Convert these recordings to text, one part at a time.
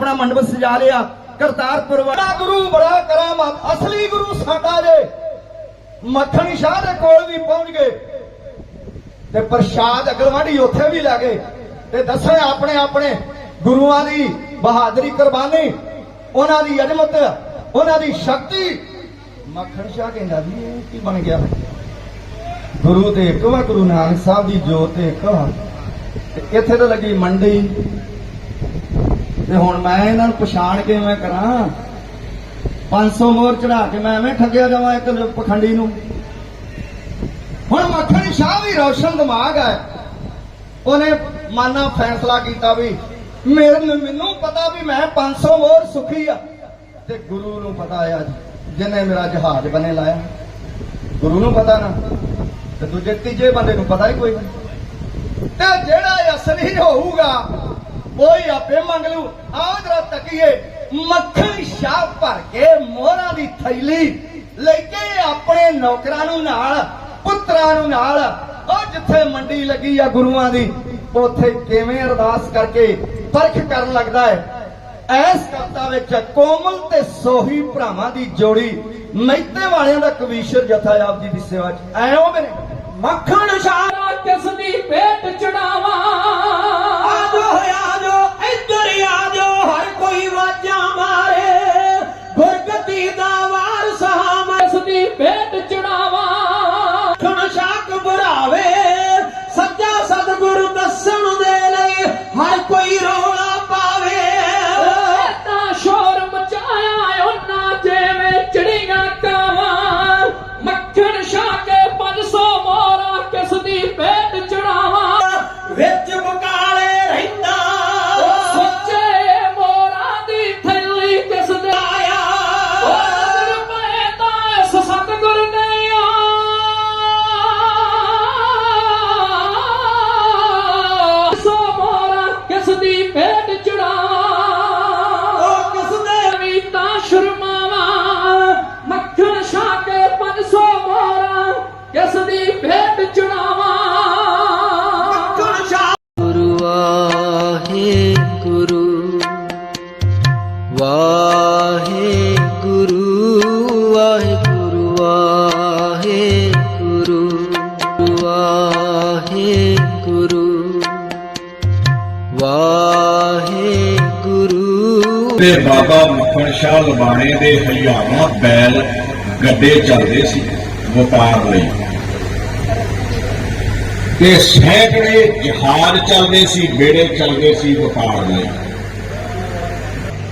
ਆਪਣਾ ਮੰਡਪ ਸਜਾ ਲਿਆ। ਕਰਤਾਰਪੁਰ ਵਾਲਾ। ਗੁਰੂ, ਬੜਾ ਕਰਾਮਾਤ। ਅਸਲੀ ਗੁਰੂ ਸਾਡਾ ਜੇ। ਮੱਖਣ ਸ਼ਾਹ ਦੇ ਕੋਲ ਵੀ ਪਹੁੰਚ ਗਏ। ਤੇ ਪ੍ਰਸ਼ਾਦ ਅਗਲਵਾੜੀ ਉੱਥੇ ਵੀ ਲੈ ਗਏ। ਤੇ ਦੱਸੇ ਆਪਣੇ ਆਪਣੇ ਗੁਰੂਆਂ ਦੀ ਬਹਾਦਰੀ, ਕੁਰਬਾਨੀ, ਉਹਨਾਂ ਦੀ ਅਜ਼ਮਤ, ਉਹਨਾਂ ਦੀ ਸ਼ਕਤੀ। ਮੱਖਣ ਸ਼ਾਹ ਕਹਿੰਦਾ ਵੀ ਇਹ ਕੀ ਬਣ ਗਿਆ? ਗੁਰੂ ਤੇ ਇੱਕ ਵਾ ਗੁਰੂ ਨਾਨਕ ਸਾਹਿਬ ਦੀ ਜੋਤ ਤੇ ਇੱਕ ਤੇ ਇੱਥੇ ਤਾਂ ਲੱਗੀ ਮੰਡੀ। ਤੇ ਹੁਣ ਮੈਂ ਇਹਨਾਂ ਨੂੰ ਪਛਾਣ ਕੇ ਮੈਂ ਕਰਾਂ 500 ਮੋਹਰ ਚੜਾ ਕੇ ਮੈਂ ਐਵੇਂ ਠੱਗਿਆ ਜਾਵਾਂ ਇੱਕ ਪਖੰਡੀ ਨੂੰ। ਹੁਣ ਮੱਖਣ ਸ਼ਾਹ ਵੀ ਰੋਸ਼ਨ ਦਿਮਾਗ ਹੈ। ਉਹਨੇ ਮਾਨਾ ਫੈਸਲਾ ਕੀਤਾ ਵੀ ਮੇਰੇ ਮੈਨੂੰ ਪਤਾ ਵੀ ਮੈਂ 500 ਮੋਰ ਸੁਖੀ ਆ। ਤੇ ਗੁਰੂ ਨੂੰ ਪਤਾ ਆ ਜਿਹਨੇ ਮੇਰਾ ਜਹਾਜ਼ ਬਣੇ ਲਾਇਆ। ਗੁਰੂ ਨੂੰ ਪਤਾ ਨਾ। ਤੇ ਦੂਜੇ ਤੀਜੇ ਬੰਦੇ ਨੂੰ ਪਤਾ ਹੀ ਕੋਈ ਨਹੀਂ। ਤੇ ਜਿਹੜਾ ਇਹ ਅਸਲੀ ਹੋਊਗਾ ਹੀ ਆਪੇ ਮੰਗ ਲੂ ਆਹ ਜਰਾ ਤੱਕੀਏ ਮੱਖਣ ਸ਼ਾਹ ਭਰ ਕੇ ਮੋਹਰਾਂ ਦੀ ਥੈਲੀ ਲੈ ਕੇ ਆਪਣੇ ਨੌਕਰਾਂ ਨੂੰ ਨਾਲ ਪੁੱਤਰਾਂ ਨੂੰ ਨਾਲ। ਉਹ ਜਿੱਥੇ ਮੰਡੀ ਲੱਗੀ ਆ ਗੁਰੂਆਂ ਦੀ ਉੱਥੇ ਕਿਵੇਂ ਅਰਦਾਸ ਕਰਕੇ ਪਰਖ ਕਰਨ ਲੱਗਦਾ ਹੈ ਐਸ ਕਵਿਤਾ ਵਿੱਚ ਕੋਮਲ ਤੇ ਸੋਹੀ ਭਰਾਵਾਂ ਦੀ ਜੋੜੀ ਮਹਿਤੇ ਵਾਲਿਆਂ ਦਾ ਕਵੀਸ਼ਰ ਜਥਾ ਆਪ ਜੀ ਦੀ ਸੇਵਾ 'ਚ। ਐਓ ਮੇਰੇ। ਮੱਖਣ ਸ਼ਾਹ ਕਿਸ ਦੀ ਪੇਟ ਚੜਾਵਾ? ਆਜੋ ਆਜੋ ਇੱਧਰ ਜਾਓ ਹਰ ਕੋਈ ਵਾਜਾਂ ਮਾਰੇ। ਤੇ ਬਾਬਾ ਮੱਖਣ ਸ਼ਾਹ ਲਬਾਣੇ ਦੇ ਹਜ਼ਾਰਾਂ ਬੈਲ ਗੱਡੇ ਚੱਲਦੇ ਸੀ ਵਪਾਰ ਲਈ। ਤੇ ਸੈਂਕੜੇ ਜਹਾਜ਼ ਚੱਲਦੇ ਸੀ ਬੇੜੇ ਚੱਲਦੇ ਸੀ ਵਪਾਰ ਲਈ।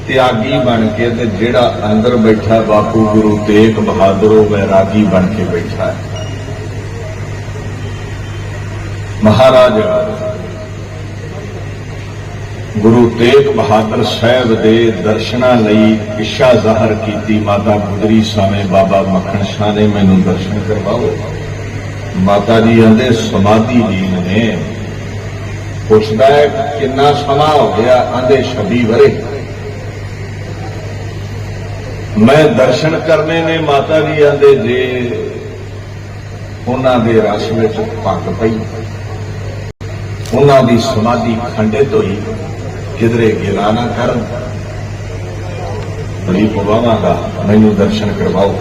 ਤਿਆਗੀ ਬਣ ਕੇ ਤੇ ਜਿਹੜਾ ਅੰਦਰ ਬੈਠਾ ਬਾਪੂ ਗੁਰੂ ਤੇਗ ਬਹਾਦਰ, ਉਹ ਵੈਰਾਗੀ ਬਣ ਕੇ ਬੈਠਾ ਹੈ। ਮਹਾਰਾਜ ਗੁਰੂ ਤੇਗ ਬਹਾਦਰ ਸਾਹਿਬ ਦੇ ਦਰਸ਼ਨਾਂ ਲਈ ਇੱਛਾ ਜ਼ਾਹਰ ਕੀਤੀ। ਮਾਤਾ ਗੁਜਰੀ ਸਾਵੇਂ ਬਾਬਾ ਮੱਖਣ ਸ਼ਾਹ ਨੇ ਮੈਨੂੰ ਦਰਸ਼ਨ ਕਰਵਾਓ। ਮਾਤਾ ਜੀ ਆਂਦੇ, ਸਮਾਧੀ ਲੀਨ ਨੇ। ਪੁੱਛਦਾ ਹੈ, ਕਿੰਨਾ ਸਮਾਂ ਹੋ ਗਿਆ? ਆਂਦੇ 26 ਵਰੇ ਮੈਂ ਦਰਸ਼ਨ ਕਰਨੇ ਨੇ, ਮਾਤਾ ਜੀ ਆਂਦੇ, ਜੇ ਉਹਨਾਂ ਦੇ ਰਸ ਵਿੱਚ ਭੰਗ ਪਈ, ਉਹਨਾਂ ਦੀ ਸਮਾਧੀ ਖੰਡਿਤ ਹੋਈ। ਕਿਧਰੇ ਗਿਲਾ ਨਾ ਕਰਨ ਬੜੀ ਪਵਾਵਾਂਗਾ ਮੈਨੂੰ ਦਰਸ਼ਨ ਕਰਵਾਓ।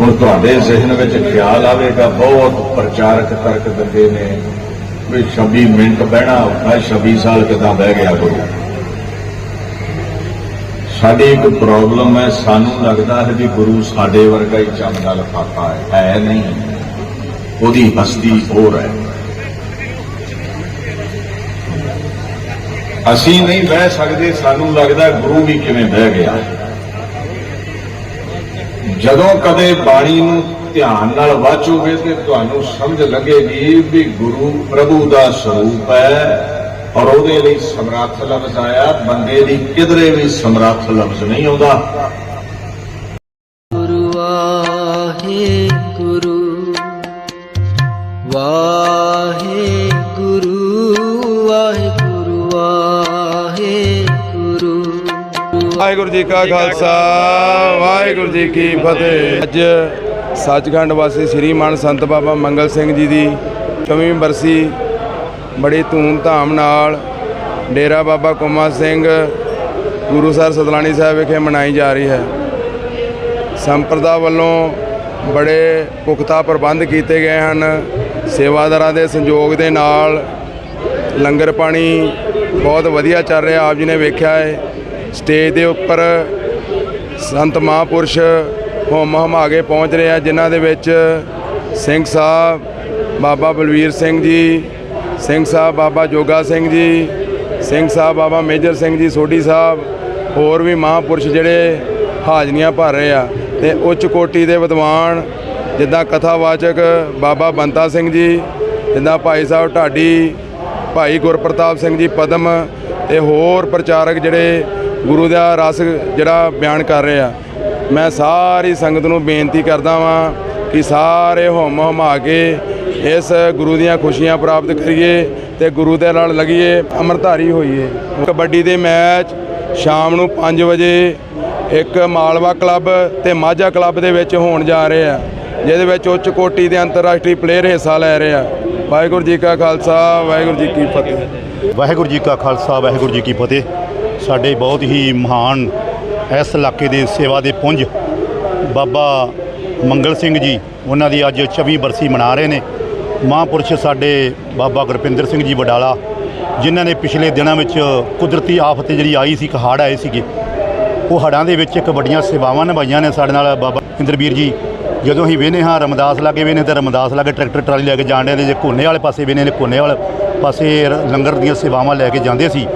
ਹੁਣ ਤੁਹਾਡੇ ਜ਼ਿਹਨ ਵਿੱਚ ਖਿਆਲ ਆਵੇਗਾ, ਬਹੁਤ ਪ੍ਰਚਾਰਕ ਤਰਕ ਦਿੰਦੇ ਨੇ। ਵੀ 26 ਮਿੰਟ ਬਹਿਣਾ ਔਖਾ 26 ਸਾਲ ਕਿਦਾਂ ਬਹਿ ਗਿਆ ਗੁਰੂ ਸਾਡੀ ਇੱਕ ਪ੍ਰੋਬਲਮ ਹੈ, ਸਾਨੂੰ ਲੱਗਦਾ ਹੈ ਵੀ ਗੁਰੂ ਸਾਡੇ ਵਰਗਾ ਹੀ ਚੰਗਾ ਲਫਾਫਾ ਹੈ ਹੈ ਨਹੀਂ। ਉਹਦੀ ਹਸਤੀ ਹੋਰ ਹੈ। ਅਸੀਂ ਨਹੀਂ ਬਹਿ ਸਕਦੇ, ਸਾਨੂੰ ਲੱਗਦਾ ਗੁਰੂ ਵੀ ਕਿਵੇਂ ਬਹਿ ਗਿਆ। ਜਦੋਂ ਕਦੇ ਬਾਣੀ ਨੂੰ ਧਿਆਨ ਨਾਲ ਵਾਚੋਗੇ ਤੇ ਤੁਹਾਨੂੰ ਸਮਝ ਲੱਗੇਗੀ ਵੀ ਗੁਰੂ ਪ੍ਰਭੂ ਦਾ ਸਰੂਪ ਹੈ ਔਰ ਉਹਦੇ ਲਈ ਸਮਰੱਥ ਲਫ਼ਜ਼ ਆਇਆ। ਬੰਦੇ ਦੀ ਕਿਧਰੇ ਵੀ ਸਮਰੱਥ ਲਫ਼ਜ਼ ਨਹੀਂ ਆਉਂਦਾ। ਵਾਹਿਗੁਰੂ ਜੀ ਕਾ ਖਾਲਸਾ, ਵਾਹਿਗੁਰੂ ਜੀ ਕੀ ਫਤਿਹ। ਅੱਜ ਸੱਚਖੰਡ ਵਾਸੀ ਸ੍ਰੀ ਮਾਨ ਸੰਤ ਬਾਬਾ ਮੰਗਲ ਸਿੰਘ ਜੀ ਦੀ 24ਵੀਂ ਬਰਸੀ, ਬੜੀ ਧੂਮ-ਧਾਮ ਨਾਲ ਡੇਰਾ ਬਾਬਾ ਕੁਮਾ ਸਿੰਘ ਗੁਰੂਸਰ ਸਤਲਾਣੀ ਸਾਹਿਬ ਵਿਖੇ ਮਨਾਈ ਜਾ ਰਹੀ ਹੈ। ਸੰਪਰਦਾ ਵੱਲੋਂ ਬੜੇ ਪੁਖਤਾ ਪ੍ਰਬੰਧ ਕੀਤੇ ਗਏ ਹਨ। ਸੇਵਾਦਾਰਾਂ ਦੇ ਸੰਯੋਗ ਦੇ ਨਾਲ ਲੰਗਰ ਪਾਣੀ ਬਹੁਤ ਵਧੀਆ ਚੱਲ ਰਿਹਾ, ਆਪ ਜੀ ਨੇ ਵੇਖਿਆ ਹੈ। ਸਟੇਜ ਦੇ ਉੱਪਰ ਸੰਤ ਮਹਾਂਪੁਰਸ਼ ਹੋਮ ਹਮਾਗੇ ਪਹੁੰਚ ਰਹੇ ਆ, ਜਿਨ੍ਹਾਂ ਦੇ ਵਿੱਚ ਸਿੰਘ ਸਾਹਿਬ, ਬਾਬਾ ਬਲਵੀਰ ਸਿੰਘ ਜੀ, ਸਿੰਘ ਸਾਹਿਬ ਬਾਬਾ ਜੋਗਾ ਸਿੰਘ ਜੀ, ਸਿੰਘ ਸਾਹਿਬ ਬਾਬਾ ਮੇਜਰ ਸਿੰਘ ਜੀ, ਸੋਢੀ ਸਾਹਿਬ, ਹੋਰ ਵੀ ਮਹਾਂਪੁਰਸ਼ ਜਿਹੜੇ ਹਾਜ਼ਰੀਆਂ ਭਰ ਰਹੇ ਆ। ਤੇ ਉੱਚ ਕੋਟੀ ਦੇ ਵਿਦਵਾਨ, ਜਿੱਦਾਂ ਕਥਾਵਾਚਕ ਬਾਬਾ ਬੰਤਾ ਸਿੰਘ ਜੀ, ਜਿੱਦਾਂ ਭਾਈ ਸਾਹਿਬ ਢਾਡੀ, ਭਾਈ ਗੁਰਪ੍ਰਤਾਪ ਸਿੰਘ ਜੀ ਪਦਮ, ਤੇ ਹੋਰ ਪ੍ਰਚਾਰਕ ਜਿਹੜੇ ਗੁਰੂ ਦਾ ਰਸ ਜਿਹੜਾ ਬਿਆਨ ਕਰ ਰਹੇ ਆ। ਮੈਂ ਸਾਰੀ ਸੰਗਤ ਨੂੰ ਬੇਨਤੀ ਕਰਦਾ ਵਾਂ ਕਿ ਸਾਰੇ ਹੁਮ ਹਮਾ ਕੇ ਇਸ ਗੁਰੂ ਦੀਆਂ ਖੁਸ਼ੀਆਂ ਪ੍ਰਾਪਤ ਕਰੀਏ ਤੇ ਗੁਰੂ ਦੇ ਨਾਲ ਲੱਗੀਏ, ਅੰਮ੍ਰਿਤਧਾਰੀ ਹੋਈਏ। ਕਬੱਡੀ ਦੇ ਮੈਚ ਸ਼ਾਮ ਨੂੰ 5 ਵਜੇ ਇੱਕ ਮਾਲਵਾ ਕਲੱਬ ਤੇ ਮਾਝਾ ਕਲੱਬ ਦੇ ਵਿੱਚ ਹੋਣ ਜਾ ਰਹੇ ਆ, ਜਿਹਦੇ ਵਿੱਚ ਉੱਚ ਕੋਟੀ ਦੇ ਅੰਤਰਰਾਸ਼ਟਰੀ ਪਲੇਅਰ ਹਿੱਸਾ ਲੈ ਰਹੇ ਆ। ਵਾਹਿਗੁਰੂ ਜੀ ਕਾ ਖਾਲਸਾ, ਵਾਹਿਗੁਰੂ ਜੀ ਕੀ ਫਤਿਹ। ਵਾਹਿਗੁਰੂ ਜੀ ਕਾ ਖਾਲਸਾ, ਵਾਹਿਗੁਰੂ ਜੀ ਕੀ ਫਤਿਹ। ਸਾਡੇ ਬਹੁਤ ਹੀ ਮਹਾਨ ਇਸ ਇਲਾਕੇ ਦੇ ਸੇਵਾ ਦੇ ਪੁੰਜ ਬਾਬਾ ਮੰਗਲ ਸਿੰਘ ਜੀ, ਉਹਨਾਂ ਦੀ ਅੱਜ 24 ਬਰਸੀ ਮਨਾ ਰਹੇ ਨੇ। ਮਹਾਂਪੁਰਸ਼ ਸਾਡੇ ਬਾਬਾ ਗੁਰਪਿੰਦਰ ਸਿੰਘ ਜੀ ਵਡਾਲਾ, ਜਿਨ੍ਹਾਂ ਨੇ ਪਿਛਲੇ ਦਿਨਾਂ ਵਿੱਚ ਕੁਦਰਤੀ ਆਫਤ ਜਿਹੜੀ ਆਈ ਸੀ, ਇੱਕ ਹੜ੍ਹ ਆਏ ਸੀਗੇ। ਉਹ ਹੜ੍ਹਾਂ ਦੇ ਵਿੱਚ ਇੱਕ ਵੱਡੀਆਂ ਸੇਵਾਵਾਂ ਨਿਭਾਈਆਂ ਨੇ ਸਾਡੇ ਨਾਲ ਬਾਬਾ ਇੰਦਰਵੀਰ ਜੀ। ਜਦੋਂ ਅਸੀਂ ਵੇਨੇ ਹਾਂ, ਰਮਦਾਸ ਲਾਗੇ ਵੇਨੇ ਤੇ ਰਮਦਾਸ ਲਾਗੇ ਟਰੈਕਟਰ, ਟਰਾਲੀ ਲੈ ਕੇ ਜਾਣ ਦੇ ਜੇ ਕੋਨੇ ਵਾਲੇ ਪਾਸੇ ਵੇਨੇ ਨੇ ਕੋਨੇ ਵਾਲੇ ਪਾਸੇ ਰ- ਲੰਗਰ ਦੀਆਂ ਸੇਵਾਵਾਂ ਲੈ ਕੇ ਜਾਂਦੇ ਸੀ।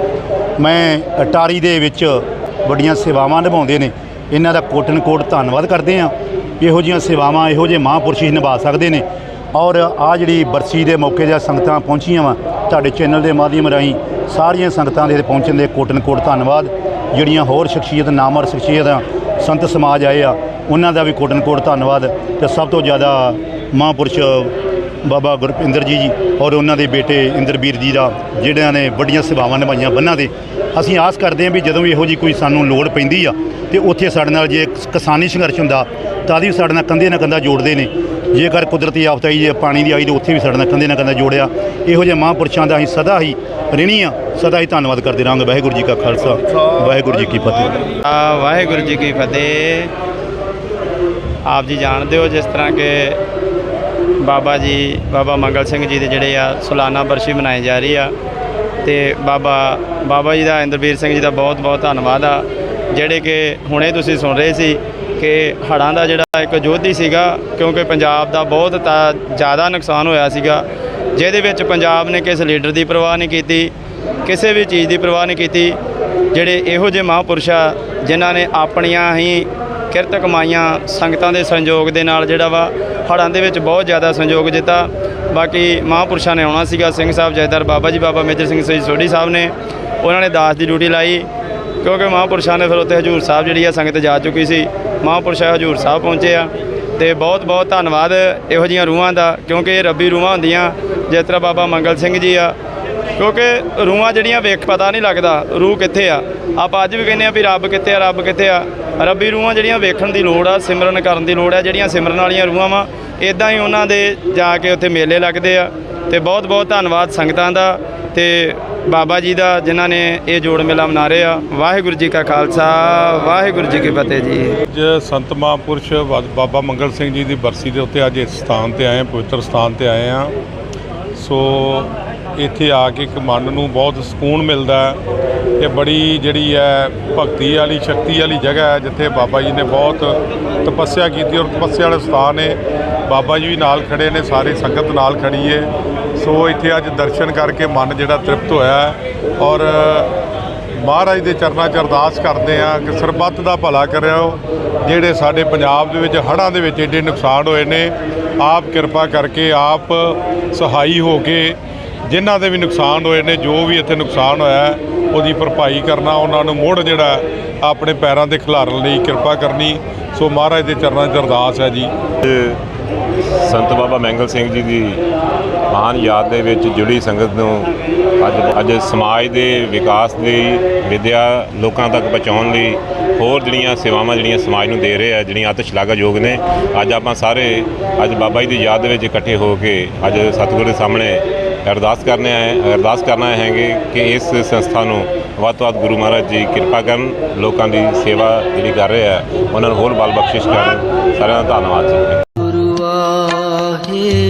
ਮੈਂ ਅਟਾਰੀ ਦੇ ਵਿੱਚ ਵੱਡੀਆਂ ਸੇਵਾਵਾਂ ਨਿਭਾਉਂਦੇ ਨੇ। ਇਹਨਾਂ ਦਾ ਕੋਟਨ ਕੋਟ ਧੰਨਵਾਦ ਕਰਦੇ ਹਾਂ ਇਹੋ ਜਿਹੀਆਂ ਸੇਵਾਵਾਂ, ਇਹੋ ਜਿਹੇ ਮਹਾਂਪੁਰਸ਼ ਹੀ ਨਿਭਾ ਸਕਦੇ ਨੇ। ਔਰ ਆ ਜਿਹੜੀ ਬਰਸੀ ਦੇ ਮੌਕੇ 'ਤੇ ਸੰਗਤਾਂ ਪਹੁੰਚੀਆਂ ਵਾ, ਤੁਹਾਡੇ ਚੈਨਲ ਦੇ ਮਾਧਿਅਮ ਰਾਹੀਂ ਸਾਰੀਆਂ ਸੰਗਤਾਂ ਦੇ ਪਹੁੰਚਣ ਦੇ ਕੋਟਨ ਕੋਟ ਧੰਨਵਾਦ। ਜਿਹੜੀਆਂ ਹੋਰ ਸ਼ਖਸੀਅਤ ਨਾਮਰ ਸ਼ਖਸੀਅਤਾਂ ਸੰਤ ਸਮਾਜ ਆਏ ਆ, ਉਹਨਾਂ ਦਾ ਵੀ ਕੋਟਨ ਕੋਟ ਧੰਨਵਾਦ। ਤੇ ਸਭ ਤੋਂ ਜ਼ਿਆਦਾ ਮਹਾਂਪੁਰਸ਼ ਬਾਬਾ ਗੁਰਪਿੰਦਰ ਜੀ ਜੀ ਔਰ ਉਹਨਾਂ ਦੇ ਬੇਟੇ ਇੰਦਰਬੀਰ ਜੀ ਦਾ, ਜਿਹੜਿਆਂ ਨੇ ਵੱਡੀਆਂ ਸੇਵਾਵਾਂ ਨਿਭਾਈਆਂ ਬੰਨਾਂ ਦੇ। ਅਸੀਂ ਆਸ ਕਰਦੇ ਹਾਂ ਵੀ ਜਦੋਂ ਵੀ ਇਹੋ ਜੀ ਕੋਈ ਸਾਨੂੰ ਲੋੜ ਪੈਂਦੀ ਆ, ਤੇ ਉੱਥੇ ਸਾਡੇ ਨਾਲ ਜੇ ਕਿਸਾਨੀ ਸੰਘਰਸ਼ ਹੁੰਦਾ, ਤਾਂ ਵੀ ਸਾਡੇ ਨਾਲ ਕੰਧੇ ਨਾਲ ਕੰਧਾ ਜੋੜਦੇ ਨੇ। ਜੇਕਰ ਕੁਦਰਤੀ ਆਫਤ ਆਈ ਜੇ ਪਾਣੀ ਦੀ ਆਈ ਤੇ ਉੱਥੇ ਵੀ ਸਾਡੇ ਨਾਲ ਕੰਧੇ ਨਾਲ ਕੰਧਾ ਜੋੜਿਆ। ਇਹੋ ਜਿਹੇ ਮਹਾਂਪੁਰਸ਼ਾਂ ਦਾ ਅਸੀਂ ਸਦਾ ਹੀ ਰਹਿਣੀ ਆ, ਸਦਾ ਹੀ ਧੰਨਵਾਦ ਕਰਦੇ ਰਹਾਂਗੇ। ਵਾਹਿਗੁਰੂ ਜੀ ਕਾ ਖਾਲਸਾ, ਵਾਹਿਗੁਰੂ ਜੀ ਕੀ ਫਤਿਹ। ਆ, ਵਾਹਿਗੁਰੂ ਜੀ ਕੀ ਫਤਿਹ। ਆਪ ਜੀ ਜਾਣਦੇ ਹੋ ਜਿਸ ਤਰ੍ਹਾਂ ਕਿ ਬਾਬਾ ਜੀ, ਬਾਬਾ ਮੰਗਲ ਸਿੰਘ ਜੀ ਦੇ ਜਿਹੜੇ ਆ ਸਾਲਾਨਾ ਬਰਸ਼ੀ ਮਨਾਈ ਜਾ ਰਹੀ ਆ। ਤੇ ਬਾਬਾ ਬਾਬਾ ਜੀ ਦਾ, ਇੰਦਰਵੀਰ ਸਿੰਘ ਜੀ ਦਾ ਬਹੁਤ ਬਹੁਤ ਧੰਨਵਾਦ ਆ। ਜਿਹੜੇ ਕਿ ਹੁਣੇ ਤੁਸੀਂ ਸੁਣ ਰਹੇ ਸੀ ਕਿ ਹੜ੍ਹਾਂ ਦਾ ਜਿਹੜਾ ਇੱਕ ਯੋਧੀ ਸੀਗਾ, ਕਿਉਂਕਿ ਪੰਜਾਬ ਦਾ ਬਹੁਤ ਤਾਂ ਜ਼ਿਆਦਾ ਨੁਕਸਾਨ ਹੋਇਆ ਸੀਗਾ। ਜਿਹਦੇ ਵਿੱਚ ਪੰਜਾਬ ਨੇ ਕਿਸ ਲੀਡਰ ਦੀ ਪਰਵਾਹ ਨਹੀਂ ਕੀਤੀ, ਕਿਸੇ ਵੀ ਚੀਜ਼ ਦੀ ਪਰਵਾਹ ਨਹੀਂ ਕੀਤੀ। ਜਿਹੜੇ ਇਹੋ ਜਿਹੇ ਮਹਾਂਪੁਰਸ਼ ਆ, ਜਿਨ੍ਹਾਂ ਨੇ ਆਪਣੀਆਂ ਹੀ ਕਿਰਤ ਕਮਾਈਆਂ ਸੰਗਤਾਂ ਦੇ ਸੰਯੋਗ ਦੇ ਨਾਲ ਜਿਹੜਾ ਵਾ ਹੜ੍ਹਾਂ ਦੇ ਵਿੱਚ ਬਹੁਤ ਜ਼ਿਆਦਾ ਸੰਯੋਗ ਦਿੱਤਾ। ਬਾਕੀ ਮਹਾਂਪੁਰਸ਼ਾਂ ਨੇ ਆਉਣਾ ਸੀਗਾ ਸਿੰਘ ਸਾਹਿਬ, ਜੈਦਰ ਬਾਬਾ ਜੀ, ਬਾਬਾ ਮੇਜਰ ਸਿੰਘ ਜੀ ਸੋਢੀ ਸਾਹਿਬ ਨੇ। ਉਹਨਾਂ ਨੇ ਦਾਸ ਦੀ ਡਿਊਟੀ ਲਾਈ। ਕਿਉਂਕਿ ਮਹਾਂਪੁਰਸ਼ਾਂ ਨੇ ਫਿਰ ਉੱਥੇ ਹਜੂਰ ਸਾਹਿਬ ਜਿਹੜੀ ਆ ਸੰਗਤ ਜਾ ਚੁੱਕੀ ਸੀ। ਮਹਾਂਪੁਰਸ਼ ਹਜੂਰ ਸਾਹਿਬ ਪਹੁੰਚੇ ਆ ਤੇ ਬਹੁਤ ਬਹੁਤ ਧੰਨਵਾਦ ਇਹੋ ਜੀਆਂ ਰੂਹਾਂ ਦਾ। ਕਿਉਂਕਿ ਇਹ ਰੱਬੀ ਰੂਹਾਂ ਹੁੰਦੀਆਂ। ਜਿਸ ਤਰ੍ਹਾਂ ਬਾਬਾ ਮੰਗਲ ਸਿੰਘ ਜੀ ਆ ਕਿਉਂਕਿ ਰੂਹਾਂ ਜਿਹੜੀਆਂ ਵੇਖ, ਪਤਾ ਨਹੀਂ ਲੱਗਦਾ ਰੂਹ ਕਿੱਥੇ ਆ। ਆਪਾਂ ਅੱਜ ਵੀ ਕਹਿੰਦੇ ਆ ਵੀ ਰੱਬ ਕਿੱਥੇ ਆ, ਰੱਬ ਕਿੱਥੇ ਆ। ਰੱਬੀ ਰੂਹਾਂ ਜਿਹੜੀਆਂ ਵੇਖਣ ਦੀ ਲੋੜ ਆ, ਸਿਮਰਨ ਕਰਨ ਦੀ ਲੋੜ ਆ, ਜਿਹੜੀਆਂ ਸਿਮਰਨ ਵਾਲੀਆਂ ਰੂਹਾਂ ਵਾ ਇਦਾਂ ਹੀ ਉਹਨਾਂ ਦੇ ਜਾ ਕੇ ਉੱਥੇ ਮੇਲੇ ਲੱਗਦੇ ਆ। ਤੇ ਬਹੁਤ ਬਹੁਤ ਧੰਨਵਾਦ ਸੰਗਤਾਂ ਦਾ ਤੇ ਬਾਬਾ ਜੀ ਦਾ ਜਿਨ੍ਹਾਂ ਨੇ ਇਹ ਜੋੜ ਮੇਲਾ ਮਨਾ ਰਹੇ ਆ। ਵਾਹਿਗੁਰੂ ਜੀ ਕਾ ਖਾਲਸਾ, ਵਾਹਿਗੁਰੂ ਜੀ ਕੀ ਫਤਿਹ ਜੀ। ਅੱਜ ਸੰਤ ਮਹਾਂਪੁਰਸ਼ ਬਾ- ਬਾਬਾ ਮੰਗਲ ਸਿੰਘ ਜੀ ਦੀ ਬਰਸੀ ਦੇ ਉੱਤੇ ਅੱਜ ਇਸ ਸਥਾਨ ਤੇ ਆਏ ਪਵਿੱਤਰ ਸਥਾਨ ਤੇ ਆਏ ਹਾਂ। ਸੋ ਇੱਥੇ ਆ ਕੇ ਇੱਕ ਮਨ ਨੂੰ ਬਹੁਤ ਸਕੂਨ ਮਿਲਦਾ ਹੈ ਇਹ ਬੜੀ ਜਿਹੜੀ ਹੈ ਭਗਤੀ ਵਾਲੀ, ਸ਼ਕਤੀ ਵਾਲੀ ਜਗ੍ਹਾ ਹੈ ਜਿੱਥੇ ਬਾਬਾ ਜੀ ਨੇ ਬਹੁਤ ਤਪੱਸਿਆ ਕੀਤੀ ਔਰ ਤਪੱਸਿਆ ਵਾਲੇ ਸਥਾਨ ਹੈ ਬਾਬਾ ਜੀ ਵੀ ਨਾਲ ਖੜੇ ਨੇ, ਸਾਰੇ ਸੰਗਤ ਨਾਲ ਖੜੀ ਹੈ ਸੋ ਇੱਥੇ ਅੱਜ ਦਰਸ਼ਨ ਕਰਕੇ ਮਨ ਜਿਹੜਾ ਤ੍ਰਿਪਤ ਹੋਇਆ ਔਰ ਮਹਾਰਾਜ ਦੇ ਚਰਨਾਂ 'ਚ ਅਰਦਾਸ ਕਰਦੇ ਆ ਕਿ ਸਰਬੱਤ ਦਾ ਭਲਾ ਕਰਿਓ, ਜਿਹੜੇ ਸਾਡੇ ਪੰਜਾਬ ਦੇ ਵਿੱਚ ਹੜ੍ਹਾਂ ਦੇ ਵਿੱਚ ਏਡੇ ਨੁਕਸਾਨ ਹੋਏ ਨੇ, ਆਪ ਕਿਰਪਾ ਕਰਕੇ ਆਪ ਸਹਾਈ ਹੋ ਕੇ ਜਿਨ੍ਹਾਂ ਦੇ ਵੀ ਨੁਕਸਾਨ ਹੋਏ ਨੇ, ਜੋ ਵੀ ਇੱਥੇ ਨੁਕਸਾਨ ਹੋਇਆ, ਉਹਦੀ ਭਰਪਾਈ ਕਰਨਾ, ਉਹਨਾਂ ਨੂੰ ਮੁੜ ਜਿਹੜਾ ਆਪਣੇ ਪੈਰਾਂ ਤੇ ਖਿਲਾਰਨ ਲਈ ਕਿਰਪਾ ਕਰਨੀ। ਸੋ ਮਹਾਰਾਜ ਦੇ ਚਰਨਾਂ 'ਚ ਅਰਦਾਸ ਹੈ ਜੀ। ਸੰਤ ਬਾਬਾ ਮੈਂਗਲ ਸਿੰਘ ਜੀ ਦੀ ਮਹਾਨ ਯਾਦ ਦੇ ਵਿੱਚ ਜੁੜੀ ਸੰਗਤ ਨੂੰ ਅੱਜ ਅੱਜ ਸਮਾਜ ਦੇ ਵਿਕਾਸ ਲਈ ਵਿਦਿਆ ਲੋਕਾਂ ਤੱਕ ਪਹੁੰਚਾਉਣ ਲਈ ਹੋਰ ਜਿਹੜੀਆਂ ਸੇਵਾਵਾਂ ਜਿਹੜੀਆਂ ਸਮਾਜ ਨੂੰ ਦੇ ਰਹੇ ਆ, ਜਿਹੜੀਆਂ ਅਤਿ ਸ਼ਲਾਘਾਯੋਗ ਨੇ, ਅੱਜ ਆਪਾਂ ਸਾਰੇ, ਅੱਜ ਬਾਬਾ ਜੀ ਦੀ ਯਾਦ ਦੇ ਵਿੱਚ ਇਕੱਠੇ ਹੋ ਕੇ ਅੱਜ ਸਤਿਗੁਰੂ ਦੇ ਸਾਹਮਣੇ ਅਰਦਾਸ ਕਰਨੇ ਆਏ ਅਰਦਾਸ ਕਰਨਾ ਹੈਗੇ ਕਿ ਇਸ ਸੰਸਥਾ ਨੂੰ ਵੱਧ ਤੋਂ ਵੱਧ ਗੁਰੂ ਮਹਾਰਾਜ ਜੀ ਕਿਰਪਾ ਕਰਨ, ਲੋਕਾਂ ਦੀ ਸੇਵਾ ਜਿਹੜੀ ਕਰ ਰਹੇ ਆ, ਉਹਨਾਂ ਨੂੰ ਹੋਰ ਬਲ ਬਖਸ਼ਿਸ਼ ਕਰਨ। ਸਾਰਿਆਂ ਦਾ ਧੰਨਵਾਦ ਜੀ। ਗੁਰੂ ਵਾਹਿਗੁਰੂ